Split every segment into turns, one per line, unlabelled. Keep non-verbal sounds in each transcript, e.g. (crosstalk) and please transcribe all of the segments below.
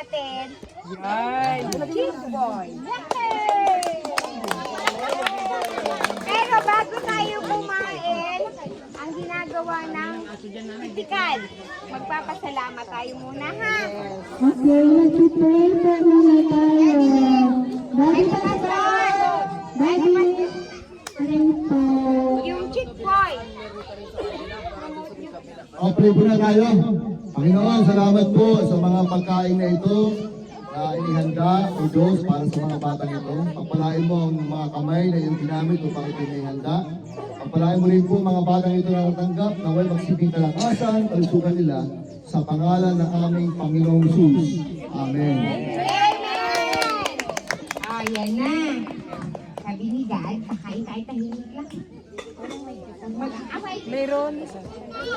natin,
Yan!
cheese boy. Yay! Pero bago tayo kumain, ang ginagawa ng physical, magpapasalamat tayo muna ha.
Okay, nag-pray po muna tayo. Pray po.
Yung chick boy.
O, pray po na tayo. Panginoon, salamat po sa mga pagkain na ito na inihanda o Diyos para sa mga batang ito. Pagpalain mo ang mga kamay na iyong ginamit upang ito inihanda. Pagpalain mo rin po ang mga batang ito na natanggap na way magsibing kalakasan, kalusugan nila sa pangalan ng aming Panginoong Jesus. Amen.
Amen! Oh, yan na. Sabi ni Dad, kakain tayo tahimik lang. Mag-away.
Meron.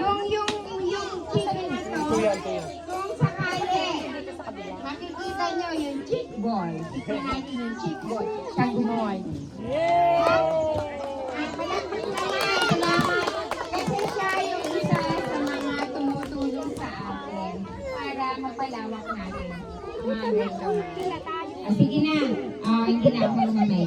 Yung, yung, yung chicken na to, kung sakali, makikita nyo yung chick boy. Tignan natin yung chick boy. Siyang gumawa. At malapit naman, salamat. Kasi siya yung isa sa mga tumutulong sa atin para mapalawak natin. Mga restaurant. Ah, sige na. Ah, hindi na ako mamay.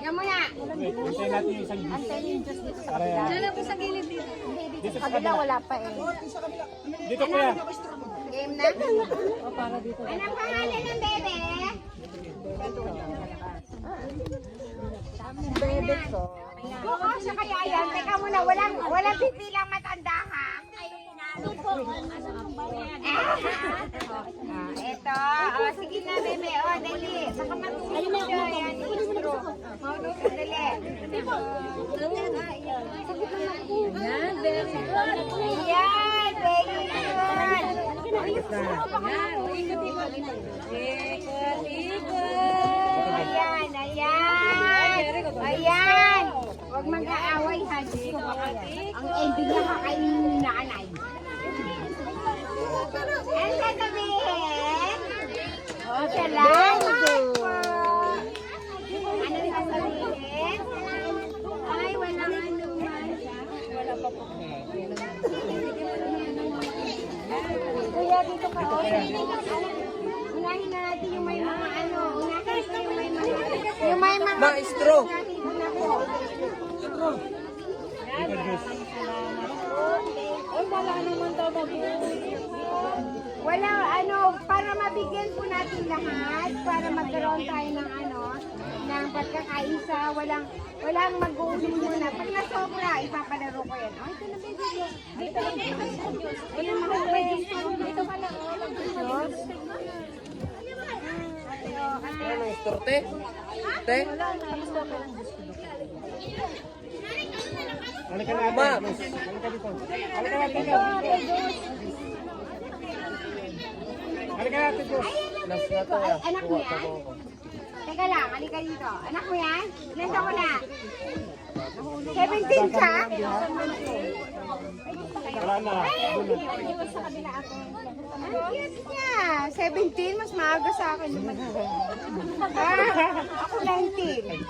Teka muna.
Antayin natin yung isang
Antayin yung Diyos dito sa kabila. Diyan po sa gilid dito. Dito sa kabila wala pa eh.
Dito kuya.
Game na? O para dito. Anong pangalan ng bebe? Bebe ko. Oo, siya kaya yan. Teka muna, walang, walang pipilang matanda. Ah, eto. Oh, sige na, bebe. Oh, dali. Baka matulog siya. Yan, intro. Oh, dali. Yan, very good. Yan, very good. Ikot, ikot. Ayan, ayan. Ayan. Huwag mag-aaway ha. Diyos ko, ang ending na kakainin ni nanay. Ano sasabihin? Oh, salamat po. Ano sasabihin? Ay, wala nga naman. Wala pa po. Kuya, dito ka. Oh, Unahin na natin yung may mga ano. Unahin ko yung may mga. Yung may mga.
Maestro.
Ko na po. Eh, wala naman daw Wala, ano, para mabigyan po natin lahat, para magkaroon tayo ng ano, ng pagkakaisa, walang, walang mag-uulong muna. Pag nasobra, ipapalaro ko yan. Oh, ito na baby. Dito dito. Mahal ba dito? Dito ka lang. Oh, Diyos. Ate, oh, ate.
Maestro, te. Te.
Halika na
Ma.
Halika dito. Halika na dito. Halika na dito.
Last na to
Ay,
ya.
anak mo yan? Teka lang, halika dito. Anak mo yan? Ilan taon ko na? 17 ka?
Wala na.
Ay, sa kabila ako. Ang cute niya. 17, mas maaga sa akin. ah, ako 19.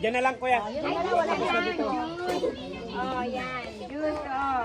Diyan na lang kuya.
Ay, wala yan. Oh, yan. Good, oh.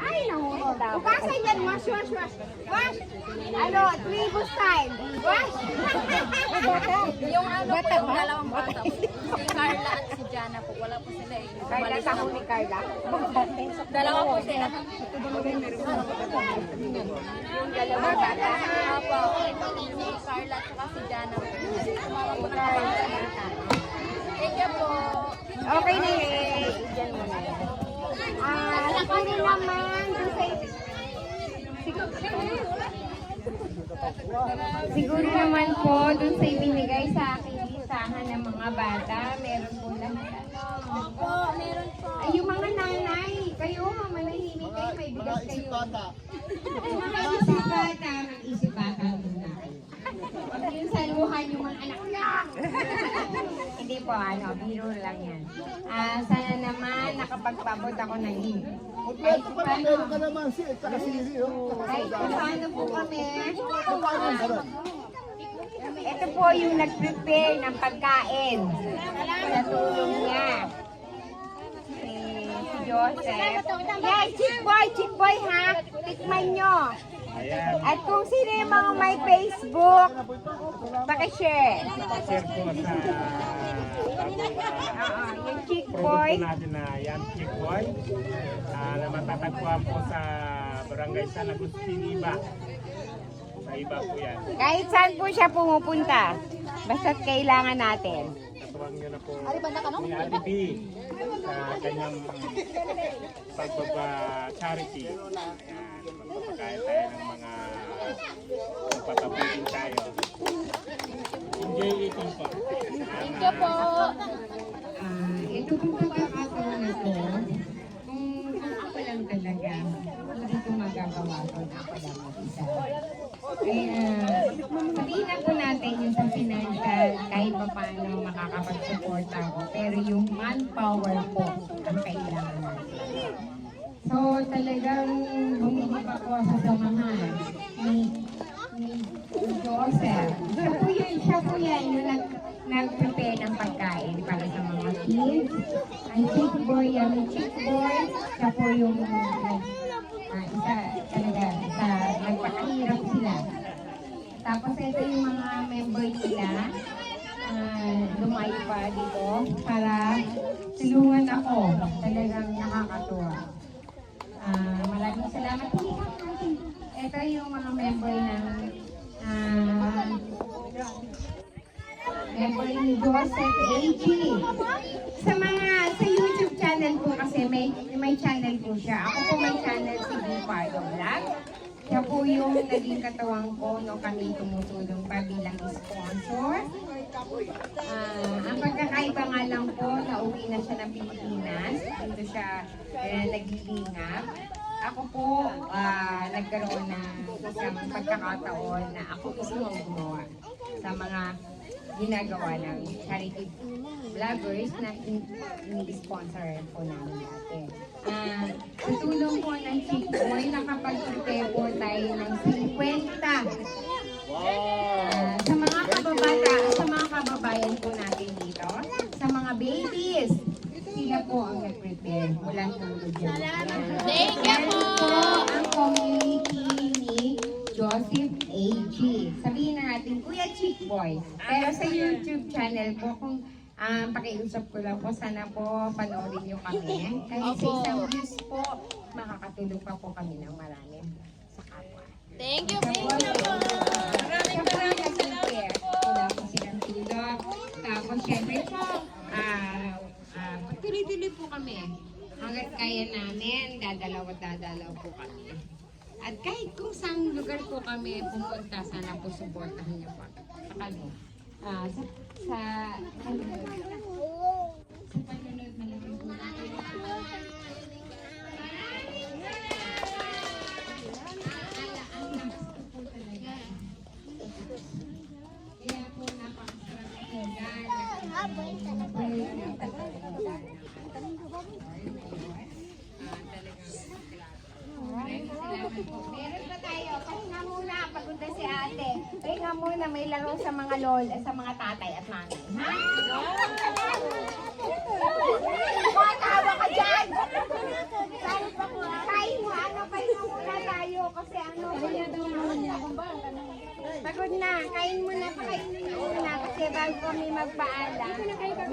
Ay, nahulog. Ugasan yan, wash, wash, wash. Wash. Ano, tribo style. Wash. (laughs)
Yung ano po, yung dalawang bata po. Si Carla at si Jana po. Wala po sila eh.
Carla, ni Carla.
Dalawa po sila.
Yung dalawa bata.
Apo. Si Carla at si Jana po. Thank you po.
Okay na eh. Diyan mo na. Ah, siguro naman, dun sa... Siguro, naman po, dun sa ibinigay sa akin listahan ng mga bata, meron po lahat.
Opo, meron po.
Ay, yung mga nanay, kayo, manahimik kayo, may bigas kayo. Mga isip bata, mga isip bata muna. Huwag yung saluhan yung mga anak niya. Hindi po, ano, biro lang yan. Ah, sana naman nakapagpabot ako ng link. Kahit paano, kahit paano po kami, ito po yung nag-prepare ng pagkain. Sa tulong niya. Si, si Joseph. Yes, chick boy, chick boy ha. Tikman nyo. At kung sino yung mga may Facebook, pakishare.
Share po sa...
Oo, yung chick
Produkto
boy.
natin na yan, Chick Boy. Ah, na matatagpuan po sa Barangay San Agustin, Iba. Sa Iba po yan.
Kahit saan po siya pumupunta. Basta't kailangan natin.
Tatuwag nyo na po ni Ate B sa kanyang pagbaba charity. Yan, magpapakain tayo ng mga magpatapusin tayo. Enjoy eating po. Thank you po.
Ah, ito pong pagkakataon na to, kung ako lang talaga, hindi ko magagawa ko na ako lang mag-isa. Kaya, sabihin po natin yung sa financial, kahit pa paano makakapag-support ako, pero yung manpower po ang kailangan natin. So, talagang bumili pa po sa samahan ni, ni Joseph. Siya po yun, siya po yan yung nag, nag-prepare ng pagkain para sa mga kids. Ang chick boy, yung chick boy, siya po yung ah, isa talaga. Tapos ito yung mga member nila, ah, lumayo pa dito para tulungan ako. Talagang nakakatuwa. Ah, maraming salamat. Ito yung mga member ng ah, member ni Joseph A.G. Sa mga, sa YouTube channel po kasi may, may channel po siya. Ako po may channel si Bupardo Vlog. Siya po yung naging katawang ko no kami tumutulong pa bilang sponsor. Ah, ang pagkakaiba nga lang po, nauwi na siya ng Pilipinas. Dito siya eh, naglilingap. Ako po, ah, nagkaroon ng isang pagkakataon na ako mismo gumawa sa mga ginagawa ng charity vloggers na in- ini-sponsor po namin dati. Ah, sa tulong po ng Chick Boy, nakapag-prepare po tayo ng 50 Ah, sa mga kababata, sa mga kababayan po natin dito, sa mga babies, sila po ang nag-prepare. Walang tulog yan. Thank Chick Boy. Pero sa YouTube channel po, kung um, pakiusap ko lang po, sana po panoorin niyo kami. Kahit sa isang views po, makakatulong pa po kami ng marami sa kapwa.
Thank you,
thank you po. Maraming maraming salamat po. Wala po silang tulog. Tapos syempre po, ah, ah, tuloy-tuloy po kami. Hanggat kaya namin, dadalaw at dadalaw po kami. At kahit kung saan lugar po kami pumunta, sana po supportahan niyo po kami. Ah, sa, sa, ano, sa panonood na lang po. Kaya po napakasarap tingnan. Meron pa tayo. Pahinga muna. Pagpunta si ate. Pahinga muna. May laro sa mga lol, sa mga tatay at nanay. Ha? Kuha, tawa ka dyan! Kain mo. Ano, pahinga muna tayo. Kasi ano, Pagod na, kain muna, pakain muna kasi bago kami magpaalam,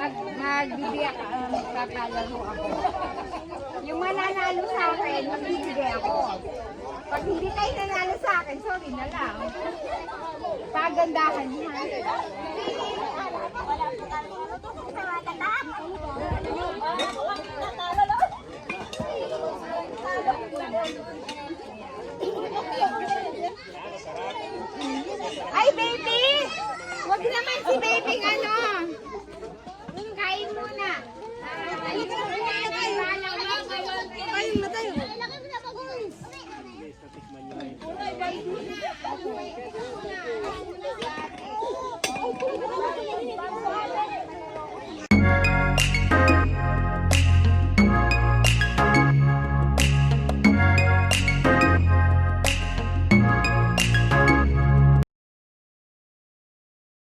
mag, magbibiyak, um, papalaro ako. Yung mananalo sa akin, magbibigay ako. Pag hindi kayo nanalo sa akin, sorry na lang. Pagandahan ha. naman yun.